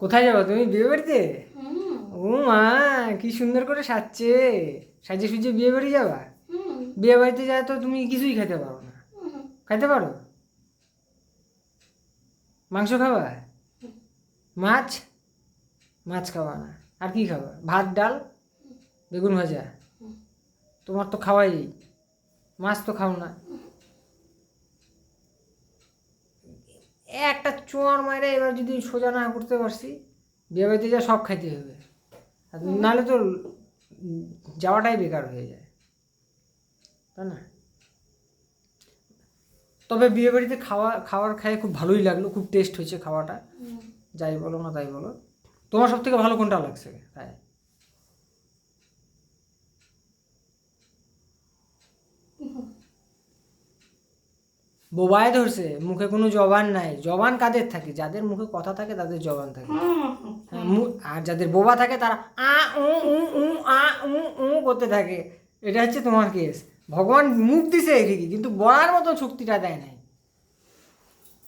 কোথায় যাব তুমি? বিয়ে বাড়িতে ও মা কি সুন্দর করে সাজছে। সাজে সুজে বিয়ে বাড়ি যাবা? বিয়ে বাড়িতে যায় তো তুমি কিছুই খেতে পারো না। খাইতে পারো? মাংস খাবা? মাছ? মাছ খাবা না। আর কি খাবা? ভাত ডাল? বেগুন ভাজা? তোমার তো খাওয়াই। মাছ তো খাও না। একটা চোয়ার মাইরে এবার যদি সোজা না করতে পারছি বিয়ে বাড়িতে যা সব খাইতে হবে। নাহলে তো যাওয়াটাই বেকার হয়ে যায়। তাই না? তবে বিয়ে বাড়িতে খাওয়া খাওয়ার খাই খুব ভালোই লাগল খুব টেস্ট হয়েছে খাওয়াটা। যাই বলো না তাই বলো। তোমার সব থেকে ভালো কোনটা লাগছে? তাই। বোবায় ধরছে মুখে কোনো জবান নাই। জবান কাদের থাকে? যাদের মুখে কথা থাকে তাদের জবান থাকে। হ্যাঁ, আর যাদের বোবা থাকে তারা আ উ উ উ আ উ উ করতে থাকে। এটা হচ্ছে তোমার কেস ভগবান মুখ দিছে এদিকে কিন্তু বলার মতো শক্তিটা দেয় নাই।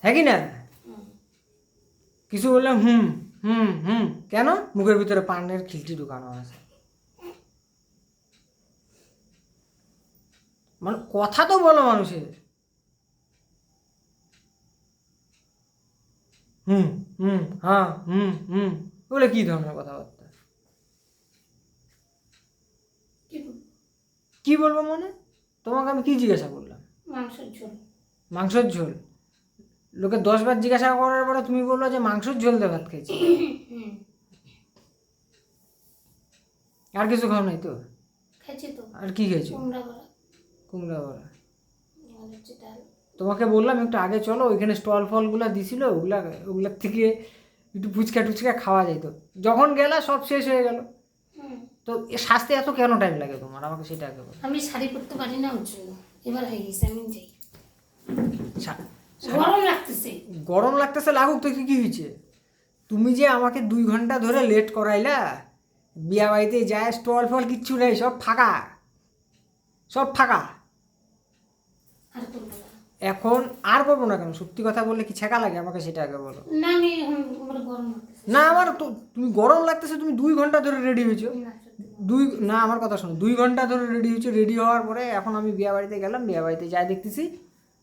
হ্যাঁ কি না? কিছু বললাম হুম হুম হুম। কেন? মুখের ভিতরে পানের খিলটি ঢুকানো আছে। মানে কথা তো বলো মানুষের। হুম হুম হ্যাঁ হুম হুম। ওগুলো কি ধরনের কথাবার্তা? কি বলব? মনে? তোমাকে আমি কি জিজ্ঞাসা করলাম? মাংসের ঝোল। মাংসের ঝোল? লোকে দশ বার জিজ্ঞাসা করার পরে তুমি বলল যে মাংসের ঝোল দিয়ে ভাত খেয়েছি। আর কিছু খাও নাই তো? খাইছি তো। আর কি খেয়েছো? কুমড়া বড়া। কুমড়া বড়া। ডাল। তোমাকে বললাম একটু আগে চলো ওইখানে স্টল ফলগুলো দিছিল ওগুলা ওগুলার থেকে একটু ফুচকা টুচকা খাওয়া যেত। যখন গেলা সব শেষ হয়ে গেল। তো এ সাজতে এত কেন টাইম লাগে তোমার? আমাকে সেটা আগে বলো। আমি শাড়ি পরতে পারি না ওর জন্য। এবার হয়ে গেছে আমি যাই। গরম লাগতেছে। গরম লাগতেছে লাগুক তো কি হয়েছে? তুমি যে আমাকে দুই ঘণ্টা ধরে লেট করাইলা বিয়া বাড়িতে যায় স্টল ফল কিচ্ছু নেই সব ফাঁকা। সব ফাঁকা। আর এখন আর করব না কেন? সত্যি কথা বললে কি ছেঁকা লাগে? আমাকে সেটা আগে বলো। না আমার তো তুমি গরম লাগতেছে তুমি দুই ঘণ্টা ধরে রেডি হয়েছো। দুই না আমার কথা শোনো দুই ঘণ্টা ধরে রেডি হয়েছে রেডি হওয়ার পরে এখন আমি বিয়া বাড়িতে গেলাম বিয়া বাড়িতে যাই দেখতেছি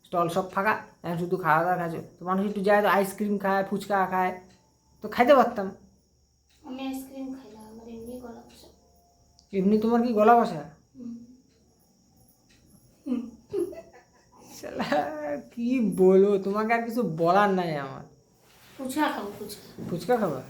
স্টল সব ফাঁকা এখন শুধু খাওয়া দাওয়া খাচ্ছে তো মানুষ একটু যায় তো আইসক্রিম খায় ফুচকা খায় তো খাইতে পারতাম। আমি আইসক্রিম খাই না আমার এমনি গলা এমনি তোমার কি গলা বসা? কি বলব? তোমাকে আর কিছু বলার নাই আমার। ফুচকা খাব ফুচকা। ফুচকা খাবা?